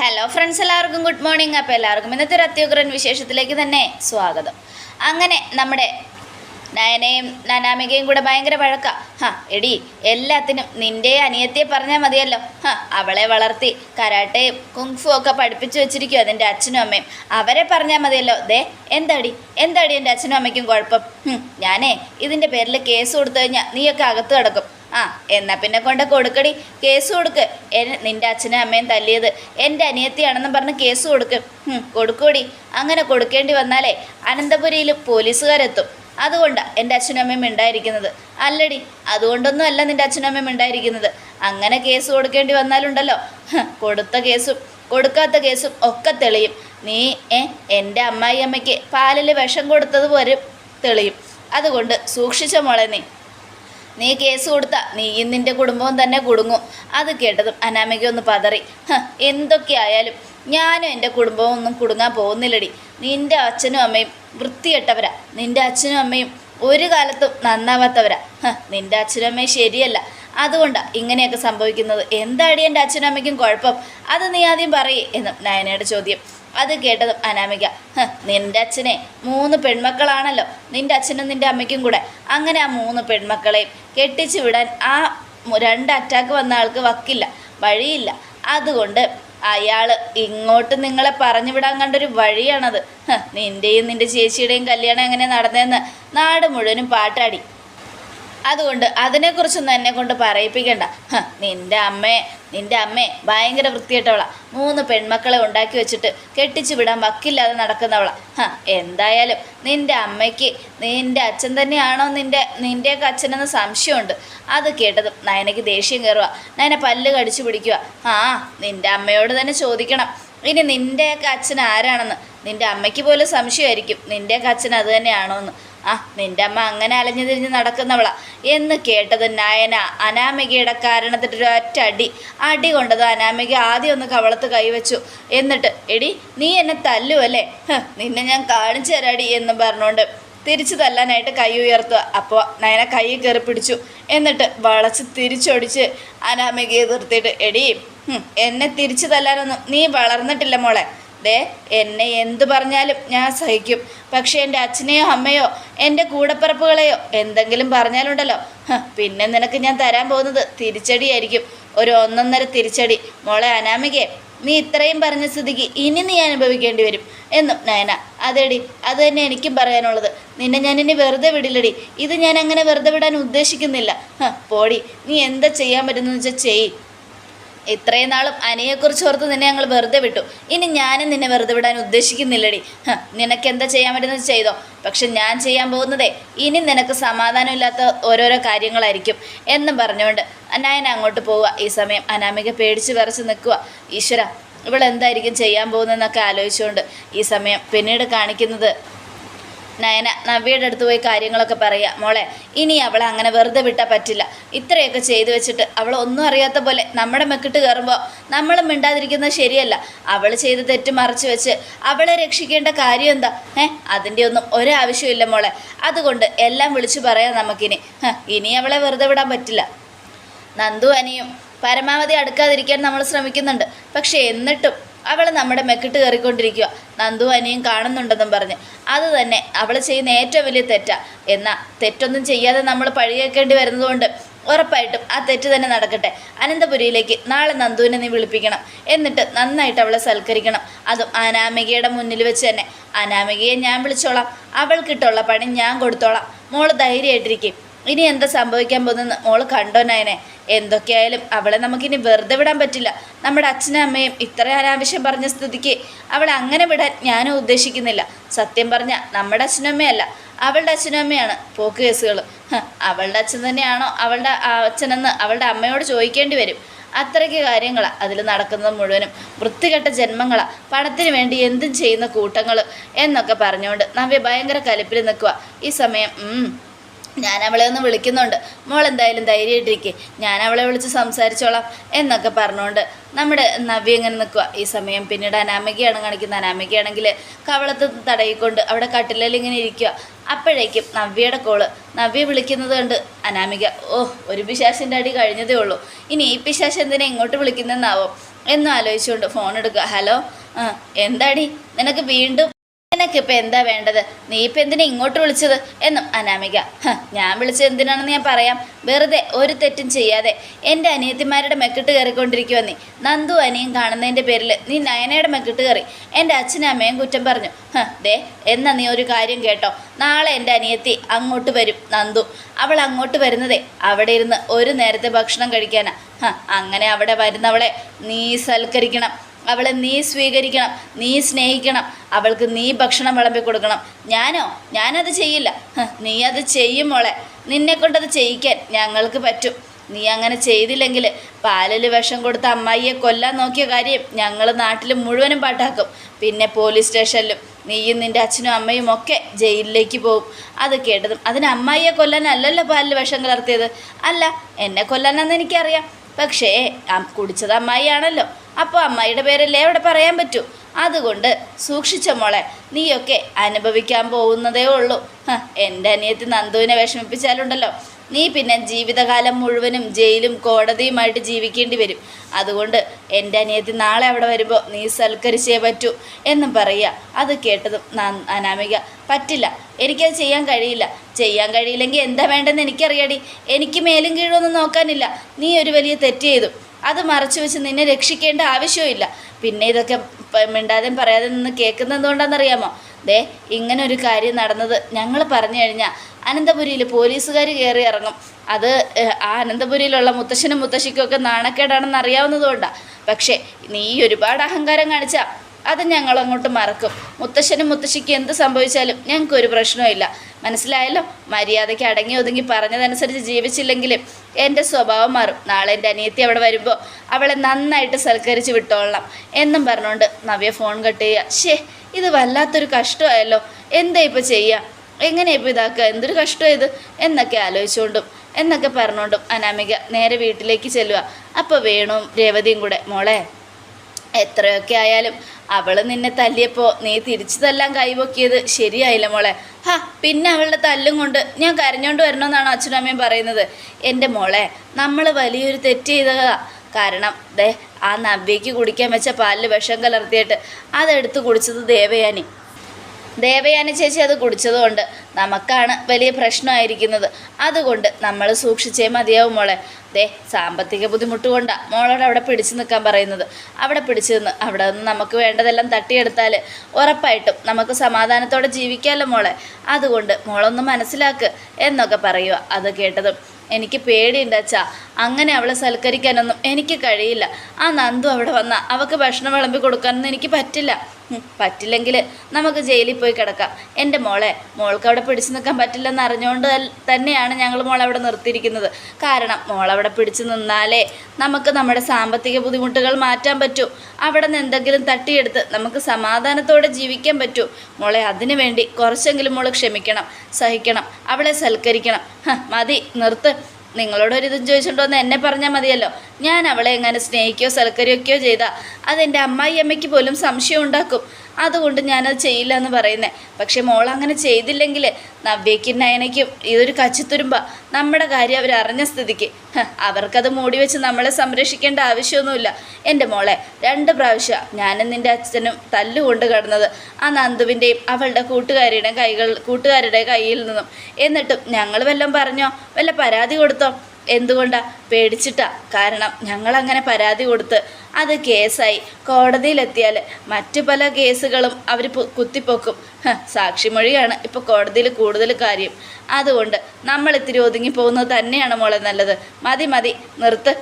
Hello friends എല്ലാവർക്കും good morning അപ്പോൾ എല്ലാവർക്കും ഇന്നത്തെ ഒരു അത്യുഗ്രൻ വിശേഷത്തിലേക്ക് തന്നെ സ്വാഗതം. അങ്ങനെ നമ്മുടെ നയനയും നനാമികയും കൂടെ ഭയങ്കര വഴക്കാ ഹാ എടി എല്ലാത്തിനും നിന്റെ അനിയത്തിയെ പറഞ്ഞാൽ മതിയല്ലോ. ഹാ അവളെ വളർത്തി കരാട്ടയും കുങ്ഫു ഒക്കെ പഠിപ്പിച്ചു വെച്ചിരിക്കുമോ അതിന്റെ അച്ഛനും അമ്മയും. അവരെ പറഞ്ഞാൽ മതിയല്ലോ. ദേ എന്താടി? എന്താടി എന്റെ അച്ഛനും അമ്മയ്ക്കും കുഴപ്പം? ഞാനേ ഇതിന്റെ പേരിൽ കേസ് കൊടുത്തു കഴിഞ്ഞാൽ നീയൊക്കെ അകത്ത് കിടക്കും. ആ എന്നാ പിന്നെ കൊണ്ട് കൊടുക്കടി. കേസ് കൊടുക്ക്. നിന്റെ അച്ഛനും അമ്മയും തല്ലിയത്. എന്റെ അനിയത്തിയാണെന്നും പറഞ്ഞ് കേസ് കൊടുക്ക്. കൊടുക്കൂടി. അങ്ങനെ കൊടുക്കേണ്ടി വന്നാലേ അനന്തപുരിയിൽ പോലീസുകാരെത്തും. അതുകൊണ്ടാണ് എന്റെ അച്ഛനും അമ്മയും ഉണ്ടായിരിക്കുന്നത് അല്ലടി അതുകൊണ്ടൊന്നും അല്ല നിന്റെ അച്ഛനും അമ്മയും ഉണ്ടായിരിക്കുന്നത് അങ്ങനെ കേസ് കൊടുക്കേണ്ടി വന്നാലുണ്ടല്ലോ. കൊടുത്ത കേസും കൊടുക്കാത്ത കേസും ഒക്കെ തെളിയും. നീ ഏ എന്റെ അമ്മായി അമ്മയ്ക്ക് പാലിൽ വിഷം കൊടുത്തത് വരും തെളിയും. അതുകൊണ്ട് സൂക്ഷിച്ച മോളെ നീ. നീ കേസ് കൊടുത്ത നീയും നിന്റെ കുടുംബവും തന്നെ കുടുങ്ങും. അത് കേട്ടതും അനാമിക ഒന്ന് പതറി. എന്തൊക്കെയായാലും ഞാനും എന്റെ കുടുംബവും ഒന്നും കുടുങ്ങാൻ പോകുന്നില്ലടി. നിന്റെ അച്ഛനും അമ്മയും വൃത്തികെട്ടവരാ. നിന്റെ അച്ഛനും അമ്മയും ഒരു കാലത്തും നന്നാവാത്തവരാ. ഹ, നിന്റെ അച്ഛനും അമ്മയും ശരിയല്ല. അതുകൊണ്ടാണ് ഇങ്ങനെയൊക്കെ സംഭവിക്കുന്നത്. എന്താടി എന്റെ അച്ഛനും അമ്മയ്ക്കും കുഴപ്പം? അത് നീ ആദ്യം പറയേ എന്നും നയനയുടെ ചോദ്യം. അത് കേട്ടതും അനാമിക "ഹ്, നിന്റെ അച്ഛനെ മൂന്ന് പെൺമക്കളാണല്ലോ. നിന്റെ അച്ഛനും നിന്റെ അമ്മയ്ക്കും കൂടെ. അങ്ങനെ ആ മൂന്ന് പെൺമക്കളെയും കെട്ടിച്ചു വിടാൻ ആ രണ്ട് അറ്റാക്ക് വന്ന ആൾക്ക് വക്കില്ല വഴിയില്ല. അതുകൊണ്ട് അയാൾ ഇങ്ങോട്ട് നിങ്ങളെ പറഞ്ഞു വിടാൻ കണ്ടൊരു വഴിയാണത്. നിന്റെയും നിന്റെ ചേച്ചിയുടെയും കല്യാണം എങ്ങനെ നടന്നതെന്ന് നാട് മുഴുവനും പാട്ടാടി. അതുകൊണ്ട് അതിനെക്കുറിച്ചൊന്നും എന്നെ കൊണ്ട് പറയിപ്പിക്കണ്ട. നിന്റെ അമ്മേ നിന്റെ അമ്മേ ഭയങ്കര വൃത്തികെട്ടവളാ. മൂന്ന് പെൺമക്കളെ ഉണ്ടാക്കി വെച്ചിട്ട് കെട്ടിച്ചു വിടാൻ വക്കില്ലാതെ നടക്കുന്നവളാ. എന്തായാലും നിന്റെ അമ്മയ്ക്ക് നിന്റെ അച്ഛൻ തന്നെയാണോ നിന്റെ നിന്റെയൊക്കെ അച്ഛനെന്ന് സംശയമുണ്ട്. അത് കേട്ടതും നയനയ്ക്ക് ദേഷ്യം കയറുക നയന പല്ല് കടിച്ചു പിടിക്കുക ആ നിന്റെ അമ്മയോട് തന്നെ ചോദിക്കണം. ഇനി നിന്റെയൊക്കെ അച്ഛൻ ആരാണെന്ന്? നിന്റെ അമ്മയ്ക്ക് പോലും സംശയമായിരിക്കും. നിന്റെയൊക്കെ അച്ഛൻ അത് തന്നെയാണോ എന്ന് ആ നിന്റെ അമ്മ അങ്ങനെ അലഞ്ഞു തിരിഞ്ഞ് നടക്കുന്നവളാ. എന്ന് കേട്ടത് നയന അനാമികയുടെ കാരണത്തിട്ട് ഒറ്റ അടി. അടി കൊണ്ടത് അനാമിക ആദ്യം ഒന്ന് കവളത്ത് കൈവച്ചു. എന്നിട്ട് എടി നീ എന്നെ തല്ലുവല്ലേ നിന്നെ ഞാൻ കാണിച്ചു തരാടി എന്ന് പറഞ്ഞുകൊണ്ട് തിരിച്ചു തല്ലാനായിട്ട് കൈ ഉയർത്തുക. അപ്പോൾ നയന കൈ കയറി പിടിച്ചു. എന്നിട്ട് വളച്ച് തിരിച്ചൊടിച്ച് അനാമികയെ നിർത്തിയിട്ട് എടി എന്നെ തിരിച്ചു തല്ലാനൊന്നും നീ വളർന്നിട്ടില്ല മോളെ. ദേ എന്നെ എന്തു പറഞ്ഞാലും ഞാൻ സഹിക്കും. പക്ഷേ എന്റെ അച്ഛനെയോ അമ്മയോ എന്റെ കൂടപ്പിറപ്പുകളെയോ എന്തെങ്കിലും പറഞ്ഞാലുണ്ടല്ലോ. പിന്നെ നിനക്ക് ഞാൻ തരാൻ പോകുന്നത് തിരിച്ചടിയായിരിക്കും. ഒരു ഒന്നൊന്നര തിരിച്ചടി. മോളെ അനാമികയെ നീ ഇത്രയും പറഞ്ഞ സ്ഥിതിക്ക് ഇനി നീ അനുഭവിക്കേണ്ടി വരും. എന്നും നയന അതെടി അത് തന്നെ എനിക്കും പറയാനുള്ളത്. നിന്നെ ഞാൻ ഇനി വെറുതെ വിടില്ലടി. ഇത് ഞാൻ അങ്ങനെ വെറുതെ വിടാൻ ഉദ്ദേശിക്കുന്നില്ല. പോടി നീ എന്താ ചെയ്യാൻ പറ്റുന്നതെന്ന് വെച്ചാൽ ചെയ്യ്. ഇത്രയും നാളും അനിയെക്കുറിച്ച് ഓർത്ത് നിന്നെ ഞങ്ങൾ വെറുതെ വിട്ടു. ഇനി ഞാനും നിന്നെ വെറുതെ വിടാൻ ഉദ്ദേശിക്കുന്നില്ലടി. നിനക്ക് എന്താ ചെയ്യാൻ പറ്റുന്നത് ചെയ്തോ. പക്ഷെ ഞാൻ ചെയ്യാൻ പോകുന്നതേ ഇനി നിനക്ക് സമാധാനമില്ലാത്ത ഓരോരോ കാര്യങ്ങളായിരിക്കും എന്നും പറഞ്ഞുകൊണ്ട് അനായൻ അങ്ങോട്ട് പോവുക. ഈ സമയം അനാമിക പേടിച്ച് വിറച്ച് നിൽക്കുക. ഈശ്വര ഇവളെന്തായിരിക്കും ചെയ്യാൻ പോകുന്നതെന്നൊക്കെ ആലോചിച്ചുകൊണ്ട് ഈ സമയം പിന്നീട് കാണിക്കുന്നത് നയന നവ്യയുടെ അടുത്ത് പോയി കാര്യങ്ങളൊക്കെ പറയുക മോളെ ഇനി അവളെ അങ്ങനെ വെറുതെ വിട്ടാൽ പറ്റില്ല. ഇത്രയൊക്കെ ചെയ്തു വെച്ചിട്ട് അവൾ ഒന്നും അറിയാത്ത പോലെ നമ്മുടെ മെക്കിട്ട് കയറുമ്പോൾ നമ്മൾ മിണ്ടാതിരിക്കുന്നത് ശരിയല്ല. അവൾ ചെയ്ത് തെറ്റ് മറച്ചു വെച്ച് അവളെ രക്ഷിക്കേണ്ട കാര്യം എന്താ? ഏ അതിന്റെ ഒന്നും ഒരാവശ്യമില്ല മോളെ. അതുകൊണ്ട് എല്ലാം വിളിച്ചു പറയാം നമുക്കിനി. ഇനി അവളെ വെറുതെ വിടാൻ പറ്റില്ല. നന്ദു അനിയും പരമാവധി അടുക്കാതിരിക്കാൻ നമ്മൾ ശ്രമിക്കുന്നുണ്ട്. പക്ഷേ എന്നിട്ടും അവൾ നമ്മുടെ മെക്കിട്ട് കയറിക്കൊണ്ടിരിക്കുക നന്ദു അനിയും കാണുന്നുണ്ടെന്നും പറഞ്ഞ്. അത് തന്നെ അവൾ ചെയ്യുന്ന ഏറ്റവും വലിയ തെറ്റാ. എന്നാൽ തെറ്റൊന്നും ചെയ്യാതെ നമ്മൾ പഴിയേക്കേണ്ടി വരുന്നതുകൊണ്ട് ഉറപ്പായിട്ടും ആ തെറ്റ് തന്നെ നടക്കട്ടെ. അനന്തപുരിയിലേക്ക് നാളെ നന്ദുവിനെ നീ വിളിപ്പിക്കണം. എന്നിട്ട് നന്നായിട്ട് അവളെ സൽക്കരിക്കണം. അതും അനാമികയുടെ മുന്നിൽ വെച്ച് തന്നെ. അനാമികയെ ഞാൻ വിളിച്ചോളാം. അവൾക്കിട്ടുള്ള പണി ഞാൻ കൊടുത്തോളാം. മോൾ ധൈര്യമായിട്ടിരിക്കും. ഇനി എന്താ സംഭവിക്കാൻ പോകുന്നത്? മോൾ കണ്ടോ നയനെ? എന്തൊക്കെയായാലും അവളെ നമുക്കിനി വെറുതെ വിടാൻ പറ്റില്ല. നമ്മുടെ അച്ഛനും അമ്മയും ഇത്ര അനാവശ്യം പറഞ്ഞ സ്ഥിതിക്ക് അവളെ അങ്ങനെ വിടാൻ ഞാനും ഉദ്ദേശിക്കുന്നില്ല. സത്യം പറഞ്ഞ നമ്മുടെ അച്ഛനും അമ്മയല്ല അവളുടെ അച്ഛനും അമ്മയാണ് പോക്ക് കേസുകൾ. അവളുടെ അച്ഛൻ തന്നെയാണോ അവളുടെ അച്ഛനെന്ന് അവളുടെ അമ്മയോട് ചോദിക്കേണ്ടി വരും. അത്രയ്ക്ക് കാര്യങ്ങളാണ് അതിൽ നടക്കുന്നത് മുഴുവനും. വൃത്തികെട്ട ജന്മങ്ങളാണ് പണത്തിന് വേണ്ടി എന്തും ചെയ്യുന്ന കൂട്ടങ്ങൾ എന്നൊക്കെ പറഞ്ഞുകൊണ്ട് നവ്യ ഭയങ്കര കലിപ്പിൽ നിൽക്കുക ഈ സമയം ഞാൻ അവളെ ഒന്ന് വിളിക്കുന്നുണ്ട്. മോൾ എന്തായാലും ധൈര്യമായിട്ടിരിക്കെ. ഞാൻ അവളെ വിളിച്ച് സംസാരിച്ചോളാം എന്നൊക്കെ പറഞ്ഞുകൊണ്ട് നമ്മുടെ നവ്യ ഇങ്ങനെ നിൽക്കുക ഈ സമയം പിന്നീട് അനാമികയാണ് കാണിക്കുന്നത്. അനാമികയാണെങ്കിൽ കവളത്ത് തടയിക്കൊണ്ട് അവിടെ കട്ടിലിൽ ഇങ്ങനെ ഇരിക്കുക അപ്പോഴേക്കും നവ്യയുടെ കോൾ. നവ്യ വിളിക്കുന്നത് കണ്ട് അനാമിക ഓ ഒരു പിശാശിന്റെ അടി കഴിഞ്ഞതേ ഉള്ളൂ. ഇനി ഈ പിശാശ് എന്തിനാ ഇങ്ങോട്ട് വിളിക്കുന്നതെന്നാവും? എന്നും ആലോചിച്ചുകൊണ്ട് ഫോൺ എടുക്കുക. ഹലോ എന്താടി? നിനക്ക് വീണ്ടും നിനക്കിപ്പോൾ എന്താ വേണ്ടത്? നീ ഇപ്പം എന്തിനാ ഇങ്ങോട്ട് വിളിച്ചത്? എന്നും അനാമിക. ഞാൻ വിളിച്ചത് എന്തിനാണെന്ന് ഞാൻ പറയാം. വെറുതെ ഒരു തെറ്റും ചെയ്യാതെ എന്റെ അനിയത്തിമാരുടെ മെക്കിട്ട് കയറിക്കൊണ്ടിരിക്കുവ നീ. നന്ദു അനിയും കാണുന്നതിന്റെ പേരിൽ നീ നയനയുടെ മെക്കിട്ട് കയറി. എന്റെ അച്ഛനും അമ്മയും കുറ്റം പറഞ്ഞു. ദേ എന്നാ നീ ഒരു കാര്യം കേട്ടോ. നാളെ എന്റെ അനിയത്തി അങ്ങോട്ട് വരും നന്ദു. അവൾ അങ്ങോട്ട് വരുന്നതേ അവിടെ ഇരുന്ന് ഒരു നേരത്തെ ഭക്ഷണം കഴിക്കാനാ. അങ്ങനെ അവിടെ വരുന്നവളെ നീ സൽക്കരിക്കണം. അവളെ നീ സ്വീകരിക്കണം നീ സ്നേഹിക്കണം അവൾക്ക് നീ ഭക്ഷണം വിളമ്പി കൊടുക്കണം. ഞാനോ? ഞാനത് ചെയ്യില്ല. നീ അത് ചെയ്യും മോളെ. നിന്നെ കൊണ്ടത് ചെയ്യിക്കാൻ ഞങ്ങൾക്ക് പറ്റും. നീ അങ്ങനെ ചെയ്തില്ലെങ്കിൽ പാലിൽ വിഷം കൊടുത്ത അമ്മായിയെ കൊല്ലാൻ നോക്കിയ കാര്യം ഞങ്ങൾ നാട്ടിൽ മുഴുവനും പാട്ടാക്കും. പിന്നെ പോലീസ് സ്റ്റേഷനിലും നീയും നിന്റെ അച്ഛനും അമ്മയും ഒക്കെ ജയിലിലേക്ക് പോകും. അത് കേട്ടതും അതിന് അമ്മായിയെ കൊല്ലാനല്ലല്ലോ പാലിൽ വിഷം കലർത്തിയത്? അല്ല എന്നെ കൊല്ലാനാന്ന് എനിക്കറിയാം. പക്ഷേ കുടിച്ചത് അമ്മായിയാണല്ലോ. അപ്പോൾ അമ്മായിയുടെ പേരല്ലേ അവിടെ പറയാൻ പറ്റൂ. അതുകൊണ്ട് സൂക്ഷിച്ച മോളെ നീയൊക്കെ അനുഭവിക്കാൻ പോകുന്നതേ ഉള്ളൂ. എന്റെ അനിയത്തി നന്ദുവിനെ വിഷമിപ്പിച്ചാലുണ്ടല്ലോ. നീ പിന്നെ ജീവിതകാലം മുഴുവനും ജയിലും കോടതിയുമായിട്ട് ജീവിക്കേണ്ടി വരും. അതുകൊണ്ട് എന്റെ അനിയത്തി നാളെ അവിടെ വരുമ്പോൾ നീ സൽക്കരിച്ചേ പറ്റൂ എന്നും പറയുക. അത് കേട്ടതും അനാമിക പറ്റില്ല എനിക്കത് ചെയ്യാൻ കഴിയില്ല. ചെയ്യാൻ കഴിയില്ലെങ്കിൽ എന്താ വേണ്ടെന്ന് എനിക്കറിയാടി. എനിക്ക് മേലും കീഴൊന്നും നോക്കാനില്ല. നീ ഒരു വലിയ തെറ്റ് ചെയ്തു. അത് മറച്ചു വെച്ച് നിന്നെ രക്ഷിക്കേണ്ട ആവശ്യമില്ല പിന്നെ ഇതൊക്കെ മിണ്ടാതെയും പറയാതെ നിന്ന് കേൾക്കുന്നത് എന്തുകൊണ്ടാണെന്നറിയാമോ ദേ ഇങ്ങനെ ഒരു കാര്യം നടന്നത് ഞങ്ങൾ പറഞ്ഞു കഴിഞ്ഞാൽ അനന്തപുരിയിൽ പോലീസുകാർ കയറി ഇറങ്ങും. അത് ആ അനന്തപുരിയിലുള്ള മുത്തശ്ശനും മുത്തശ്ശിക്കും ഒക്കെ നാണക്കേടാണെന്ന് അറിയാവുന്നതുകൊണ്ടാണ് പക്ഷേ നീ ഒരുപാട് അഹങ്കാരം കാണിച്ചാൽ അത് ഞങ്ങൾ അങ്ങോട്ട് മറക്കും. മുത്തശ്ശനും മുത്തശ്ശിക്ക് എന്ത് സംഭവിച്ചാലും ഞങ്ങൾക്കൊരു ഒരു പ്രശ്നവുമില്ല. മനസ്സിലായല്ലോ? മര്യാദയ്ക്ക് അടങ്ങി ഒതുങ്ങി പറഞ്ഞതനുസരിച്ച് ജീവിച്ചില്ലെങ്കിലും എന്റെ സ്വഭാവം മാറും. നാളെ എന്റെ അനിയത്തി അവിടെ വരുമ്പോൾ അവളെ നന്നായിട്ട് സൽക്കരിച്ച് വിട്ടോളണം എന്നും പറഞ്ഞുകൊണ്ട് നവ്യ ഫോൺ കട്ട് ചെയ്യുക ഷേ ഇത് വല്ലാത്തൊരു കഷ്ടമായല്ലോ. എന്താ ഇപ്പോൾ ചെയ്യുക എങ്ങനെ ഇപ്പോൾ ഇതാക്കുക? എന്തൊരു കഷ്ടമാണ് ഇത്? എന്നൊക്കെ ആലോചിച്ചുകൊണ്ടും എന്നൊക്കെ പറഞ്ഞുകൊണ്ടും അനാമിക നേരെ വീട്ടിലേക്ക് ചെല്ലുക അപ്പോൾ വേണുവും രേവതിയും കൂടെ. മോളെ എത്രയൊക്കെ ആയാലും അവൾ നിന്നെ തല്ലിയപ്പോൾ നീ തിരിച്ചു തല്ലാൻ കൈവക്കിയത് ശരിയായില്ല മോളെ. ഹാ പിന്നെ അവളുടെ തല്ലും കൊണ്ട് ഞാൻ കരഞ്ഞോണ്ട് വരണമെന്നാണ് അച്ഛനമ്മയും പറയുന്നത്. എന്റെ മോളെ നമ്മൾ വലിയൊരു തെറ്റ് ചെയ്തതാ. കാരണം ദേ ആ നവ്യയ്ക്ക് കുടിക്കാൻ വെച്ച പാലിൽ വിഷം കലർത്തിയിട്ട് അതെടുത്ത് കുടിച്ചത് ദേവയാനി. ദേവയാനി ചേച്ചി അത് കുടിച്ചതുകൊണ്ട് നമുക്കാണ് വലിയ പ്രശ്നമായിരിക്കുന്നത്. അതുകൊണ്ട് നമ്മൾ സൂക്ഷിച്ചേ മതിയാവും മോളെ. ദേ സാമ്പത്തിക ബുദ്ധിമുട്ട് കൊണ്ടാണ് മോളോട് അവിടെ പിടിച്ചു നിൽക്കാൻ പറയുന്നത്. അവിടെ പിടിച്ചു നിന്ന് അവിടെ നിന്ന് നമുക്ക് വേണ്ടതെല്ലാം തട്ടിയെടുത്താൽ ഉറപ്പായിട്ടും നമുക്ക് സമാധാനത്തോടെ ജീവിക്കാമല്ലോ മോളെ. അതുകൊണ്ട് മോളൊന്ന് മനസ്സിലാക്ക് എന്നൊക്കെ പറയുക അത് കേട്ടതും. എനിക്ക് പേടിയുണ്ട് അച്ഛാ. അങ്ങനെ അവളെ സൽക്കരിക്കാനൊന്നും എനിക്ക് കഴിയില്ല. ആ നന്ദു അവിടെ വന്നാൽ അവൾക്ക് ഭക്ഷണം വിളമ്പി കൊടുക്കാനൊന്നും എനിക്ക് പറ്റില്ല. പറ്റില്ലെങ്കിൽ നമുക്ക് ജയിലിൽ പോയി കിടക്കാം. എന്റെ മോളെ മോൾക്ക് അവിടെ പിടിച്ചു നിൽക്കാൻ പറ്റില്ലെന്ന് അറിഞ്ഞുകൊണ്ട് തന്നെയാണ് ഞങ്ങൾ മോളെ അവിടെ നിർത്തിയിരിക്കുന്നത്. കാരണം മോളവിടെ പിടിച്ചു നിന്നാലേ നമുക്ക് നമ്മുടെ സാമ്പത്തിക ബുദ്ധിമുട്ടുകൾ മാറ്റാൻ പറ്റൂ. അവിടെ നിന്ന് എന്തെങ്കിലും തട്ടിയെടുത്ത് നമുക്ക് സമാധാനത്തോടെ ജീവിക്കാൻ പറ്റൂ. മോളെ അതിനു വേണ്ടി കുറച്ചെങ്കിലും മോൾ ക്ഷമിക്കണം സഹിക്കണം അവളെ സൽക്കരിക്കണം. മതി നിർത്ത്. നിങ്ങളോടൊരിതും ചോദിച്ചിട്ടുണ്ടോ എന്ന് എന്നെ പറഞ്ഞാൽ മതിയല്ലോ. ഞാൻ അവളെ എങ്ങനെ സ്നേഹിക്കുകയോ സൽക്കരിക്കുകയോ ചെയ്താൽ അതെന്റെ അമ്മായി അമ്മയ്ക്ക് പോലും സംശയം ഉണ്ടാക്കും. അതുകൊണ്ട് ഞാനത് ചെയ്യില്ല എന്ന് പറയുന്നത് പക്ഷേ മോൾ അങ്ങനെ ചെയ്തില്ലെങ്കിൽ നവ്യയ്ക്കും നയനയ്ക്കും ഇതൊരു കച്ചിത്തുരുമ്പ. നമ്മുടെ കാര്യം അവർ അറിഞ്ഞ സ്ഥിതിക്ക്. അവർക്കത് മൂടി വെച്ച് നമ്മളെ സംരക്ഷിക്കേണ്ട ആവശ്യമൊന്നുമില്ല. എന്റെ മോളെ രണ്ട് പ്രാവശ്യം ഞാനും നിന്റെ അച്ഛനും തല്ലുകൊണ്ട് കിടന്നത് ആ നന്ദുവിന്റെയും അവളുടെ കൂട്ടുകാരിയുടെ കൈകൾ കൂട്ടുകാരുടെ കയ്യിൽ നിന്നും. എന്നിട്ടും ഞങ്ങൾ വല്ലതും പറഞ്ഞോ? വല്ല പരാതി കൊടുത്തോ? എന്തുകൊണ്ടാ പേടിച്ചിട്ടാ? കാരണം ഞങ്ങൾ അങ്ങനെ പരാതി കൊടുത്ത് അത് കേസായി. കോടതിയിലെത്തിയാൽ മറ്റു പല കേസുകളും അവർ കുത്തിപ്പൊക്കും. സാക്ഷിമൊഴിയാണ് ഇപ്പോൾ കോടതിയിൽ കൂടുതൽ കാര്യം. അതുകൊണ്ട് നമ്മൾ ഇത്തിരി ഒതുങ്ങി പോകുന്നത് തന്നെയാണ് മോളെ നല്ലത്. മതി മതി നിർത്ത്.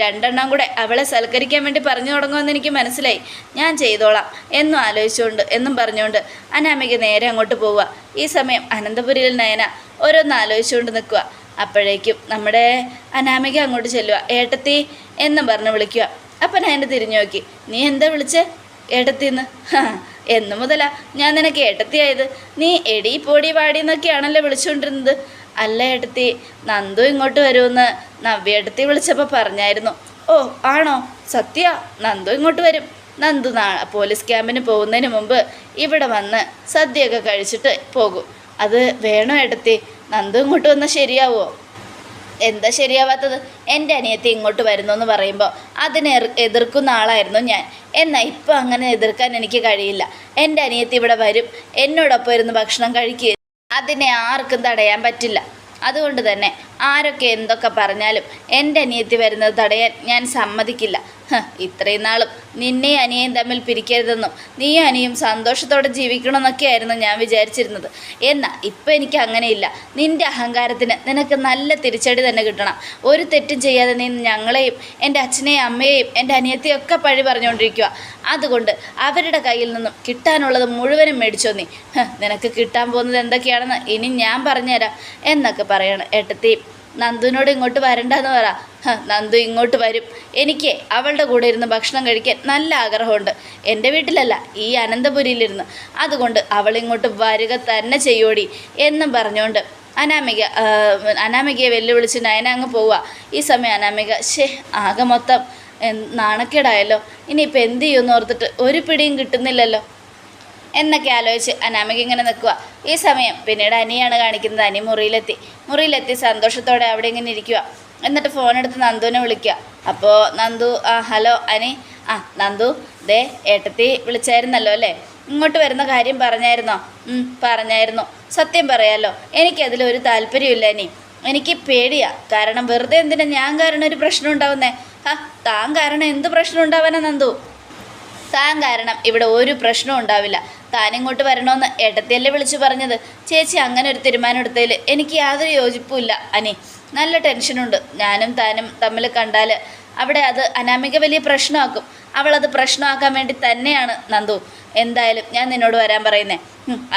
രണ്ടെണ്ണം കൂടെ അവളെ സൽക്കരിക്കാൻ വേണ്ടി പറഞ്ഞു തുടങ്ങുമെന്ന് എനിക്ക് മനസ്സിലായി. ഞാൻ ചെയ്തോളാം. എന്നും ആലോചിച്ചുകൊണ്ട് എന്നും പറഞ്ഞുകൊണ്ട് അനാമിക നേരെ അങ്ങോട്ട് പോവുക. ഈ സമയം അനന്തപുരിയിൽ നയന ഓരോന്ന് ആലോചിച്ചുകൊണ്ട് നിൽക്കുക. അപ്പോഴേക്കും നമ്മുടെ അനാമിക അങ്ങോട്ട് ചെല്ലുക. ഏട്ടത്തി എന്നും പറഞ്ഞ് വിളിക്കുക. അപ്പം ഞാൻ തിരിഞ്ഞു നോക്കി. നീ എന്താ വിളിച്ചേ? ഏട്ടത്തിന്ന്. എന്നു എന്ന് മുതലാ. ഞാൻ നിനക്ക് ഏട്ടത്തിയായത്. നീ എടി പൊടി പാടി എന്നൊക്കെയാണല്ലോ വിളിച്ചുകൊണ്ടിരുന്നത്. അല്ല ഏട്ടത്തി നന്ദു ഇങ്ങോട്ട് വരുമെന്ന് നവ്യ ഏട്ടത്തി വിളിച്ചപ്പോൾ പറഞ്ഞായിരുന്നു. ഓ ആണോ? സത്യ നന്ദു ഇങ്ങോട്ട് വരും. നന്ദു നാ പോലീസ് ക്യാമ്പിന് പോകുന്നതിന് മുമ്പ് ഇവിടെ വന്ന് സദ്യയൊക്കെ കഴിച്ചിട്ട് പോകും. അത് വേണോ ഏട്ടത്തി? നന്ദു ഇങ്ങോട്ട് വന്നാൽ ശരിയാവുമോ എന്താ ശരിയാവാത്തത്? എന്റെ അനിയത്തി ഇങ്ങോട്ട് വരുന്നു എന്ന് പറയുമ്പോൾ അതിനെ എതിർക്കുന്ന ആളായിരുന്നു ഞാൻ. എന്നാൽ ഇപ്പം അങ്ങനെ എതിർക്കാൻ എനിക്ക് കഴിയില്ല. എന്റെ അനിയത്തി ഇവിടെ വരും. എന്നോടൊപ്പം ഇരുന്ന് ഭക്ഷണം കഴിക്കുക അതിനെ ആർക്കും തടയാൻ പറ്റില്ല. അതുകൊണ്ട് തന്നെ ആരൊക്കെ എന്തൊക്കെ പറഞ്ഞാലും എന്റെ അനിയത്തി വരുന്നത് തടയാൻ ഞാൻ സമ്മതിക്കില്ല. ഇത്രയും നാളും നിന്നെ അനിയയും തമ്മിൽ പിരിക്കരുതെന്നും നീ അനിയും സന്തോഷത്തോടെ ജീവിക്കണമെന്നൊക്കെയായിരുന്നു ഞാൻ വിചാരിച്ചിരുന്നത്. എന്നാൽ ഇപ്പം എനിക്ക് അങ്ങനെയില്ല. നിന്റെ അഹങ്കാരത്തിന് നിനക്ക് നല്ല തിരിച്ചടി തന്നെ കിട്ടണം. ഒരു തെറ്റും ചെയ്യാതെ നീ ഞങ്ങളെയും എന്റെ അച്ഛനെയും അമ്മയെയും എന്റെ അനിയത്തെയും ഒക്കെ പഴി പറഞ്ഞുകൊണ്ടിരിക്കുക. അതുകൊണ്ട് അവരുടെ കയ്യിൽ നിന്നും കിട്ടാനുള്ളത് മുഴുവനും മേടിച്ചോ നീ. നിനക്ക് കിട്ടാൻ പോകുന്നത് എന്തൊക്കെയാണെന്ന് ഇനി ഞാൻ പറഞ്ഞുതരാം എന്നൊക്കെ പറയണം ഏട്ടത്തി നന്ദുവിനോട് ഇങ്ങോട്ട് വരണ്ടെന്ന് പറ. നന്ദു ഇങ്ങോട്ട് വരും. എനിക്ക് അവളുടെ കൂടെ ഇരുന്ന് ഭക്ഷണം കഴിക്കാൻ നല്ല ആഗ്രഹമുണ്ട്. എന്റെ വീട്ടിലല്ല ഈ അനന്തപുരിയിലിരുന്ന്. അതുകൊണ്ട് അവൾ ഇങ്ങോട്ട് വരിക തന്നെ ചെയ്യോടി എന്നും പറഞ്ഞുകൊണ്ട് അനാമിക അനാമികയെ വെല്ലുവിളിച്ച് നയന അങ്ങ് പോവുക. ഈ സമയം അനാമിക ഷേ ആകെ മൊത്തം നാണക്കേടായല്ലോ. ഇനിയിപ്പോൾ എന്ത് ചെയ്യുമെന്ന് ഓർത്തിട്ട് ഒരു പിടിയും കിട്ടുന്നില്ലല്ലോ. എന്നൊക്കെ ആലോചിച്ച് അനാമിക ഇങ്ങനെ നിൽക്കുക ഈ സമയം പിന്നീട് അനിയാണ് കാണിക്കുന്നത്. അനി മുറിയിലെത്തി. മുറിയിലെത്തി സന്തോഷത്തോടെ അവിടെ ഇങ്ങനെ ഇരിക്കുക എന്നിട്ട് ഫോൺ എടുത്ത് നന്ദുവിനെ വിളിക്കുക അപ്പോൾ നന്ദു ആ ഹലോ അനി. ആ നന്ദു ദേ ഏട്ടത്തി വിളിച്ചായിരുന്നല്ലോ അല്ലേ? ഇങ്ങോട്ട് വരുന്ന കാര്യം പറഞ്ഞായിരുന്നോ? പറഞ്ഞായിരുന്നു. സത്യം പറയാലോ എനിക്കതിലൊരു താല്പര്യമില്ല അനി. എനിക്ക് പേടിയാ. കാരണം വെറുതെ എന്തിനാ ഞാൻ കാരണം ഒരു പ്രശ്നം ഉണ്ടാവുന്നേ? ആ താൻ കാരണം എന്ത് പ്രശ്നം ഉണ്ടാവാനാ നന്ദു? താൻ കാരണം ഇവിടെ ഒരു പ്രശ്നവും ഉണ്ടാവില്ല. താൻ ഇങ്ങോട്ട് വരണമെന്ന് ഏട്ടത്തിയല്ലേ വിളിച്ചു പറഞ്ഞത്? ചേച്ചി അങ്ങനെ ഒരു തീരുമാനം എടുത്തതിൽ എനിക്ക് യാതൊരു യോജിപ്പുമില്ല അനി. നല്ല ടെൻഷനുണ്ട്. ഞാനും താനും തമ്മിൽ കണ്ടാൽ അവിടെ അത് അനാമിക വലിയ പ്രശ്നമാക്കും. അവളത് പ്രശ്നമാക്കാൻ വേണ്ടി തന്നെയാണ് നന്ദു. എന്തായാലും ഞാൻ നിന്നോട് വരാൻ പറയുന്നേ.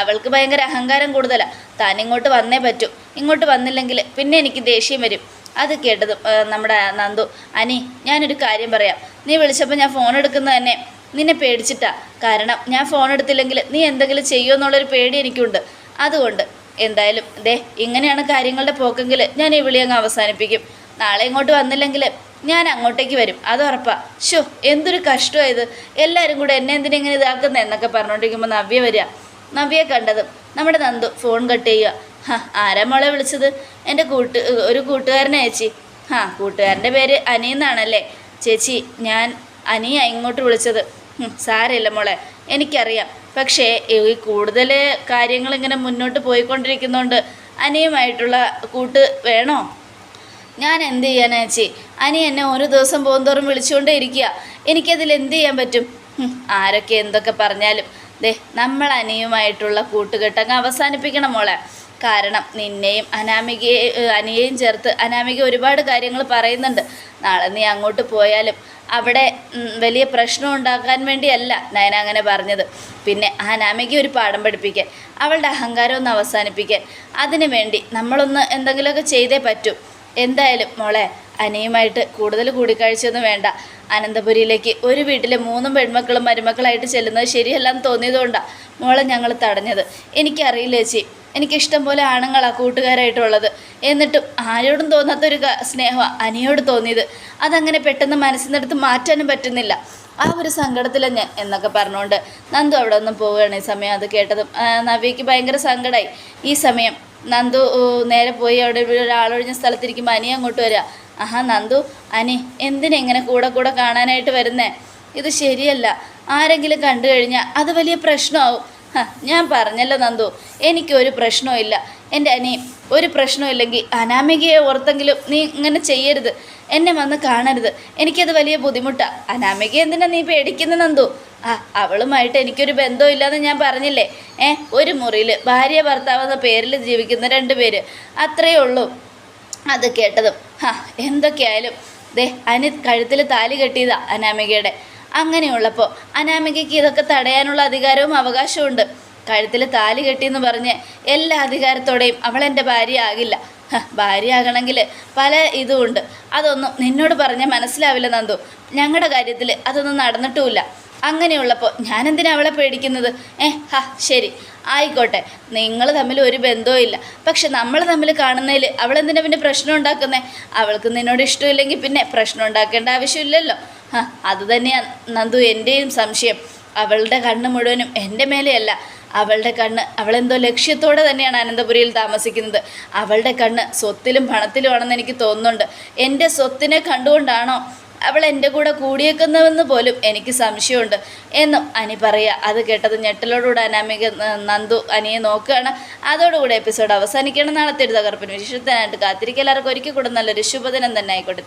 അവൾക്ക് ഭയങ്കര അഹങ്കാരം കൂടുതലാണ് താൻ ഇങ്ങോട്ട് വന്നേ പറ്റൂ. ഇങ്ങോട്ട് വന്നില്ലെങ്കിൽ പിന്നെ എനിക്ക് ദേഷ്യം വരും. അത് കേട്ടത് നമ്മുടെ നന്ദു. അനി ഞാനൊരു കാര്യം പറയാം. നീ വിളിച്ചപ്പോൾ ഞാൻ ഫോൺ എടുക്കുന്നത് തന്നെ നിന്നെ പേടിച്ചിട്ടാ. കാരണം ഞാൻ ഫോൺ എടുത്തില്ലെങ്കിൽ നീ എന്തെങ്കിലും ചെയ്യുമോ എന്നുള്ളൊരു പേടി എനിക്കുണ്ട്. അതുകൊണ്ട് എന്തായാലും ദേ ഇങ്ങനെയാണ് കാര്യങ്ങളുടെ പോക്കെങ്കിൽ ഞാൻ ഈ വിളി അങ്ങ് അവസാനിപ്പിക്കും. നാളെ ഇങ്ങോട്ട് വന്നില്ലെങ്കിൽ ഞാൻ അങ്ങോട്ടേക്ക് വരും. അത് ഉറപ്പാ. ഷോ എന്തൊരു കഷ്ടമായത് എല്ലാവരും കൂടെ എന്നെ എന്തിനാ ഇങ്ങനെ ഇതാക്കുന്നത് എന്നൊക്കെ പറഞ്ഞുകൊണ്ടിരിക്കുമ്പോൾ നവ്യ വരിക. നവ്യെ കണ്ടത് നമ്മുടെ നന്ദു ഫോൺ കട്ട് ചെയ്യുക. ഹാ ആരാ മോളെ വിളിച്ചത്? എന്റെ കൂട്ട് ഒരു കൂട്ടുകാരനെ ചേച്ചി. ഹാ കൂട്ടുകാരന്റെ പേര് അനിയെന്നാണല്ലേ ചേച്ചി ഞാൻ അനിയ ഇങ്ങോട്ട് വിളിച്ചത്. സാരമില്ല മോളെ. എനിക്കറിയാം. പക്ഷേ ഈ കൂടുതൽ കാര്യങ്ങൾ ഇങ്ങനെ മുന്നോട്ട് പോയിക്കൊണ്ടിരിക്കുന്നതുകൊണ്ട് അനിയുമായിട്ടുള്ള കൂട്ട് വേണോ? ഞാൻ എന്ത് ചെയ്യാനാ ചേച്ചി? അനി എന്നെ ഓരോ ദിവസം പോകുന്തോറും വിളിച്ചുകൊണ്ടേ ഇരിക്കുക എനിക്കതിൽ എന്ത് ചെയ്യാൻ പറ്റും? ആരൊക്കെ എന്തൊക്കെ പറഞ്ഞാലും. ദേ നമ്മൾ അനിയുമായിട്ടുള്ള കൂട്ടുകെട്ടങ്ങ് അവസാനിപ്പിക്കണം മോളെ. കാരണം നിന്നെയും അനാമികയെ അനിയെയും ചേർത്ത് അനാമിക ഒരുപാട് കാര്യങ്ങൾ പറയുന്നുണ്ട്. നാളെ നീ അങ്ങോട്ട് പോയാലും അവിടെ വലിയ പ്രശ്നം ഉണ്ടാക്കാൻ വേണ്ടിയല്ല നയന അങ്ങനെ പറഞ്ഞത്. പിന്നെ അനാമിക ഒരു പാഠം പഠിപ്പിക്കാൻ അവളുടെ അഹങ്കാരം ഒന്ന് അവസാനിപ്പിക്കാൻ. അതിനു വേണ്ടി നമ്മളൊന്ന് എന്തെങ്കിലുമൊക്കെ ചെയ്തേ പറ്റൂ. എന്തായാലും മോളെ അനിയുമായിട്ട് കൂടുതൽ കൂടിക്കാഴ്ചയൊന്നും വേണ്ട. അനന്തപുരിയിലേക്ക് ഒരു വീട്ടിലെ മൂന്നും പെൺമക്കളും മരുമക്കളായിട്ട് ചെല്ലുന്നത് ശരിയല്ലാന്ന് തോന്നിയതുകൊണ്ടാണ് മോളെ ഞങ്ങൾ തടഞ്ഞത്. എനിക്കറിയില്ല ചേച്ചി എനിക്കിഷ്ടം പോലെ ആണുങ്ങളാണ് കൂട്ടുകാരായിട്ടുള്ളത്. എന്നിട്ടും ആരോടും തോന്നാത്തൊരു സ്നേഹമാണ് അനിയോട് തോന്നിയത്. അതങ്ങനെ പെട്ടെന്ന് മനസ്സിൽ നിന്നെടുത്ത് മാറ്റാനും പറ്റുന്നില്ല. ആ ഒരു സങ്കടത്തിലാണ് ഞാൻ എന്നൊക്കെ പറഞ്ഞുകൊണ്ട് നന്ദു അവിടെ ഒന്നും പോവുകയാണ് ഈ സമയം. അത് കേട്ടതും നവ്യയ്ക്ക് ഭയങ്കര സങ്കടമായി ഈ സമയം നന്ദു നേരെ പോയി അവിടെ ഒരു ഒരാളൊഴിഞ്ഞ സ്ഥലത്തിരിക്കുമ്പോൾ അനി അങ്ങോട്ട് വരിക ആഹാ നന്ദു അനി എന്തിനെങ്ങനെ കൂടെ കൂടെ കാണാനായിട്ട് വരുന്നേ? ഇത് ശരിയല്ല. ആരെങ്കിലും കണ്ടു കഴിഞ്ഞാൽ അത് വലിയ പ്രശ്നമാവും. ഞാൻ പറഞ്ഞല്ലോ നന്ദു എനിക്ക് ഒരു പ്രശ്നവും എന്റെ അനി ഒരു പ്രശ്നമില്ലെങ്കിൽ അനാമികയെ ഓർത്തെങ്കിലും നീ ഇങ്ങനെ ചെയ്യരുത്. എന്നെ വന്ന് കാണരുത്. എനിക്കത് വലിയ ബുദ്ധിമുട്ടാണ് അനാമിക എന്തിനാ നീ പേടിക്കുന്ന നന്ദു? ആ അവളുമായിട്ട് എനിക്കൊരു ബന്ധമില്ലാന്ന് ഞാൻ പറഞ്ഞില്ലേ? ഏ ഒരു മുറിയിൽ ഭാര്യ ഭർത്താവ് എന്ന പേരിൽ ജീവിക്കുന്ന രണ്ട് പേര്. അത്രയേ ഉള്ളൂ. അത് കേട്ടതും. ഹാ എന്തൊക്കെയായാലും ദേ അനി കഴുത്തിൽ താലി കെട്ടിയതാ അനാമികയുടെ. അങ്ങനെയുള്ളപ്പോൾ അനാമികയ്ക്ക് ഇതൊക്കെ തടയാനുള്ള അധികാരവും അവകാശവും ഉണ്ട് കഴുത്തിൽ താലി കെട്ടിയെന്ന് പറഞ്ഞ് എല്ലാ അധികാരത്തോടെയും അവൾ എന്റെ ഭാര്യ ആകില്ല ഹ, ഭാര്യ ആകണമെങ്കിൽ പല ഇതുമുണ്ട്. അതൊന്നും നിന്നോട് പറഞ്ഞാൽ മനസ്സിലാവില്ല നന്ദു. ഞങ്ങളുടെ കാര്യത്തിൽ അതൊന്നും നടന്നിട്ടുമില്ല. അങ്ങനെയുള്ളപ്പോൾ ഞാനെന്തിനാ അവളെ പേടിക്കുന്നത്? ഏ ഹാ ശരി. ആയിക്കോട്ടെ. നിങ്ങൾ തമ്മിൽ ഒരു ബന്ധവുമില്ല പക്ഷെ നമ്മൾ തമ്മിൽ കാണുന്നതിൽ അവളെന്തിനാ പിന്നെ പ്രശ്നം ഉണ്ടാക്കുന്നേ? അവൾക്ക് നിന്നോട് ഇഷ്ടമില്ലെങ്കിൽ പിന്നെ പ്രശ്നം ഉണ്ടാക്കേണ്ട ആവശ്യമില്ലല്ലോ. അത് തന്നെയാണ് നന്ദു എന്റെയും സംശയം. അവളുടെ കണ്ണ് മുഴുവനും എന്റെ മേലെയല്ല. അവളുടെ കണ്ണ് അവളെന്തോ ലക്ഷ്യത്തോടെ തന്നെയാണ് അനന്തപുരിയിൽ താമസിക്കുന്നത്. അവളുടെ കണ്ണ് സ്വത്തിലും പണത്തിലുമാണെന്ന് എനിക്ക് തോന്നുന്നുണ്ട്. എന്റെ സ്വത്തിനെ കണ്ടുകൊണ്ടാണോ അവൾ എന്റെ കൂടെ കൂടിയേക്കുന്നതെന്ന് പോലും എനിക്ക് സംശയമുണ്ട്. എന്നും അനി പറയുക. അത് കേട്ടത് ഞെട്ടലോടുകൂടെ അനാമിക നന്ദു അനിയെ നോക്കുകയാണ്. അതോടുകൂടെ എപ്പിസോഡ് അവസാനിക്കണം നാളത്തെ ഒരു തകർപ്പിന് വിശേഷത്തിനായിട്ട് കാത്തിരിക്കുക. എല്ലാവർക്കും ഒരിക്കൽ കൂടെ നല്ലൊരു ശുഭദിനം തന്നെ ആയിക്കോട്ടെ.